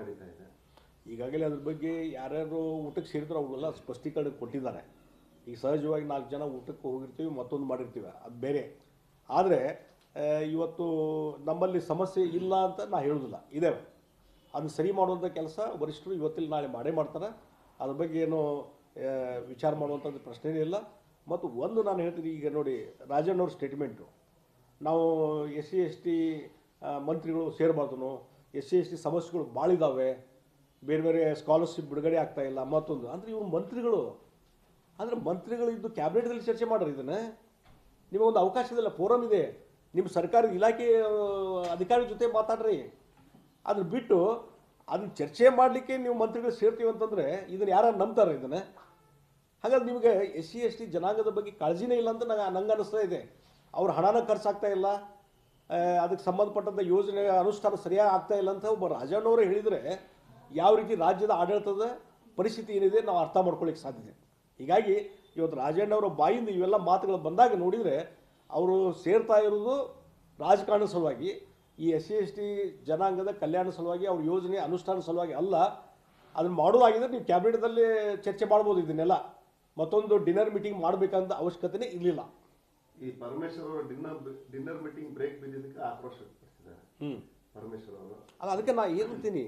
ನಡೀತಾ ಇದೆ. ಈಗಾಗಲೇ ಅದ್ರ ಬಗ್ಗೆ ಯಾರ್ಯಾರು ಊಟಕ್ಕೆ ಸೇರಿದ್ರು ಅವರೆಲ್ಲ ಸ್ಪಷ್ಟೀಕರಣ ಕೊಟ್ಟಿದ್ದಾರೆ. ಈಗ ಸಹಜವಾಗಿ ನಾಲ್ಕು ಜನ ಊಟಕ್ಕೆ ಹೋಗಿರ್ತೀವಿ, ಮತ್ತೊಂದು ಮಾಡಿರ್ತೀವಿ. ಅದು ಬೇರೆ. ಆದರೆ ಇವತ್ತು ನಮ್ಮಲ್ಲಿ ಸಮಸ್ಯೆ ಇಲ್ಲ ಅಂತ ನಾ ಹೇಳೋದಿಲ್ಲ. ಇದೆ. ಅದನ್ನು ಸರಿ ಮಾಡುವಂಥ ಕೆಲಸ ವರಿಷ್ಠರು ಇವತ್ತಿಲ್ಲ, ನಾಳೆ ಮಾಡೇ ಮಾಡ್ತಾರೆ. ಅದ್ರ ಬಗ್ಗೆ ಏನು ವಿಚಾರ ಮಾಡುವಂಥದ್ದು ಪ್ರಶ್ನೆನೇ ಇಲ್ಲ. ಮತ್ತು ಒಂದು ನಾನು ಹೇಳ್ತೀನಿ, ಈಗ ನೋಡಿ, ರಾಜಣ್ಣವ್ರ ಸ್ಟೇಟ್ಮೆಂಟು ನಾವು ಎಸ್ ಸಿ, ಎಸ್ ಟಿ ಮಂತ್ರಿಗಳು ಸೇರಬಾರ್ದು ಎಸ್ ಸಿ ಎಸ್ ಟಿ ಸಮಸ್ಯೆಗಳು ಬೇರೆ ಬೇರೆ ಸ್ಕಾಲರ್ಶಿಪ್ ಬಿಡುಗಡೆ ಆಗ್ತಾ ಇಲ್ಲ, ಮತ್ತೊಂದು. ಅಂದರೆ ಇವರು ಮಂತ್ರಿಗಳು. ಅಂದರೆ ಮಂತ್ರಿಗಳು ಇದ್ದು ಕ್ಯಾಬಿನೆಟ್ದಲ್ಲಿ ಚರ್ಚೆ ಮಾಡ್ರಿ ಇದನ್ನು? ನಿಮಗೊಂದು ಅವಕಾಶದಿಲ್ಲ ಫೋರಮ್ ಇದೆ. ನಿಮ್ಮ ಸರ್ಕಾರದ ಇಲಾಖೆ ಅಧಿಕಾರಿ ಜೊತೆ ಮಾತಾಡ್ರಿ. ಅದ್ರ ಬಿಟ್ಟು ಅದನ್ನ ಚರ್ಚೆ ಮಾಡಲಿಕ್ಕೆ ನೀವು ಮಂತ್ರಿಗಳು ಸೇರ್ತೀವಿ ಅಂತಂದರೆ ಇದನ್ನು ಯಾರು ನಂಬ್ತಾರೆ ಇದನ್ನು? ಹಾಗಾದ್ರೆ ನಿಮಗೆ ಎಸ್ ಸಿ ಎಸ್ ಟಿ ಜನಾಂಗದ ಬಗ್ಗೆ ಕಾಳಜಿನೇ ಇಲ್ಲ ಅಂತ ನಂಗೆ ನಂಗೆ ಅನ್ನಿಸ್ತಾ ಇದೆ. ಅವ್ರ ಹಣನ ಖರ್ಚಾಗ್ತಾ ಇಲ್ಲ. ಅದಕ್ಕೆ ಸಂಬಂಧಪಟ್ಟಂಥ ಯೋಜನೆ ಅನುಷ್ಠಾನ ಸರಿಯಾಗಿ ಆಗ್ತಾ ಇಲ್ಲ ಅಂತ ಒಬ್ಬ ರಾಜಣ್ಣವರು ಹೇಳಿದರೆ ಯಾವ ರೀತಿ ರಾಜ್ಯದ ಆಡಳಿತದ ಪರಿಸ್ಥಿತಿ ಏನಿದೆ ನಾವು ಅರ್ಥ ಮಾಡ್ಕೊಳ್ಳಿಕ್ಕೆ ಸಾಧ್ಯತೆ ಹೀಗಾಗಿ ಇವತ್ತು ರಾಜಣ್ಣವರ ಬಾಯಿಂದ ಇವೆಲ್ಲ ಮಾತುಗಳು ಬಂದಾಗ ನೋಡಿದರೆ ಅವರು ಸೇರ್ತಾ ಇರೋದು ರಾಜಕಾರಣ ಸಲುವಾಗಿ, ಈ ಎಸ್ ಸಿ, ಎಸ್ ಟಿ ಜನಾಂಗದ ಕಲ್ಯಾಣ ಸಲುವಾಗಿ, ಅವ್ರ ಯೋಜನೆ ಅನುಷ್ಠಾನ ಸಲುವಾಗಿ ಅಲ್ಲ, ಅದನ್ನು ಮಾಡೋದಾಗಿದ್ದರೆ ನೀವು ಕ್ಯಾಬಿನೆಟ್ದಲ್ಲಿ ಚರ್ಚೆ ಮಾಡ್ಬೋದು ಇದನ್ನೆಲ್ಲ. ಮತ್ತೊಂದು ಡಿನ್ನರ್ ಮೀಟಿಂಗ್ ಮಾಡಬೇಕಂತ ಅವಶ್ಯಕತೆನೇ ಇರಲಿಲ್ಲ. ಈ ಪರಮೇಶ್ವರ ಅವರು ಡಿನ್ನರ್ ಡಿನ್ನರ್ ಮೀಟಿಂಗ್ ಬ್ರೇಕ್ ಬಿದ್ದಿದ್ದಕ್ಕೆ ಆಕ್ರೋಶ ವ್ಯಕ್ತಪಡಿಸಿದ್ದಾರೆ. ಹ್ಞೂ ಪರಮೇಶ್ವರ್ ಅವರು. ಅಲ್ಲ ಅದಕ್ಕೆ ನಾ ಏನಂತೀನಿ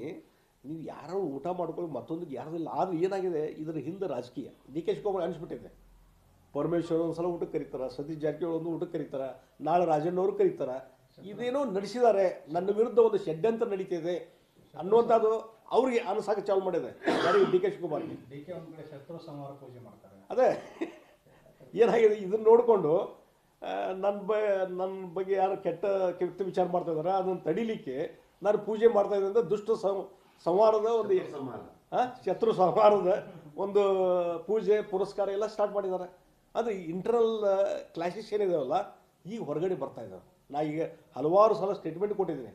ನೀವು ಯಾರೋ ಊಟ ಮಾಡ್ಕೊಳ್ಳಿ ಮತ್ತೊಂದಿಗೆ ಯಾರ್ದಿಲ್ಲ ಆದ್ರೆ ಏನಾಗಿದೆ ಇದರ ಹಿಂದೆ ರಾಜಕೀಯ. ಡಿ ಕೆ ಶಿವಕುಮಾರ್ ಅನಿಸ್ಬಿಟ್ಟಿದೆ. ಪರಮೇಶ್ವರ್ ಒಂದು ಸಲ ಊಟಕ್ಕೆ ಕರೀತಾರೆ ಸತೀಶ್ ಜಾರಕಿಹೊಳಿ ಒಂದು ಊಟಕ್ಕೆ ಕರೀತಾರೆ ನಾಳೆ ರಾಜಣ್ಣವರು ಕರೀತಾರೆ. ಇದೇನೋ ನಡೆಸಿದ್ದಾರೆ ನನ್ನ ವಿರುದ್ಧ ಒಂದು ಷಡ್ಯಂತ್ರ ನಡೀತಿದೆ ಅನ್ನುವಂಥದ್ದು ಅವ್ರಿಗೆ ಅನಿಸಾಕ ಚಾಲು ಮಾಡಿದೆ. ಯಾರಿಗೆ ಡಿ ಕೆ ಶಿವಕುಮಾರ್ಗೆ ಡಿ ಕೆ ಒಂದ್ ಕಡೆ ಶತ್ರು ಸಂಹಾರ ಪೂಜೆ ಮಾಡ್ತಾರೆ. ಅದೇ. ಏನಾಗಿದೆ ಇದನ್ನ ನೋಡಿಕೊಂಡು ನನ್ನ ಬ ನನ್ನ ಬಗ್ಗೆ ಯಾರು ಕೆಟ್ಟ ಕೆಟ್ಟ ವಿಚಾರ ಮಾಡ್ತಾ ಇದಾರೆ ಅದನ್ನು ತಡಿಲಿಕ್ಕೆ ನಾನು ಪೂಜೆ ಮಾಡ್ತಾ ಇದ್ದೆ ಅಂತ ದುಷ್ಟ ಸಂಹಾರದ ಒಂದು ಶತ್ರು ಸಂಹಾರದ ಒಂದು ಪೂಜೆ ಪುರಸ್ಕಾರ ಎಲ್ಲ ಸ್ಟಾರ್ಟ್ ಮಾಡಿದ್ದಾರೆ. ಅದು ಇಂಟರ್ನಲ್ ಕ್ಲಾಸಿಸ್ ಏನಿದಾವಲ್ಲ ಈಗ ಹೊರಗಡೆ ಬರ್ತಾ ಇದ್ದಾವೆ ನಾ ಈಗ ಹಲವಾರು ಸಲ ಸ್ಟೇಟ್ಮೆಂಟ್ ಕೊಟ್ಟಿದ್ದೀನಿ.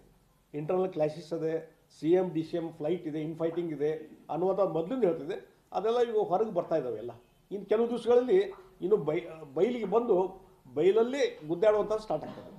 ಇಂಟರ್ನಲ್ ಕ್ಲಾಸಿಸ್ ಇದೆ C M D C M flight ಇದೆ ಇನ್ ಫೈಟಿಂಗ್ ಇದೆ ಅನ್ನುವಂಥ ಮೊದಲಿಂದ ಹೇಳ್ತಿದೆ ಅದೆಲ್ಲ ಈಗ ಹೊರಗೆ ಬರ್ತಾ ಇದ್ದಾವೆ ಎಲ್ಲ. ಇನ್ನು ಕೆಲವು ದಿವಸಗಳಲ್ಲಿ ಇನ್ನು ಬೈ ಬೈಲಿಗೆ ಬಂದು ಬೈಲಲ್ಲಿ ಗುದ್ದಾಡುವಂಥ ಸ್ಟಾರ್ಟ್ ಆಗ್ತದೆ.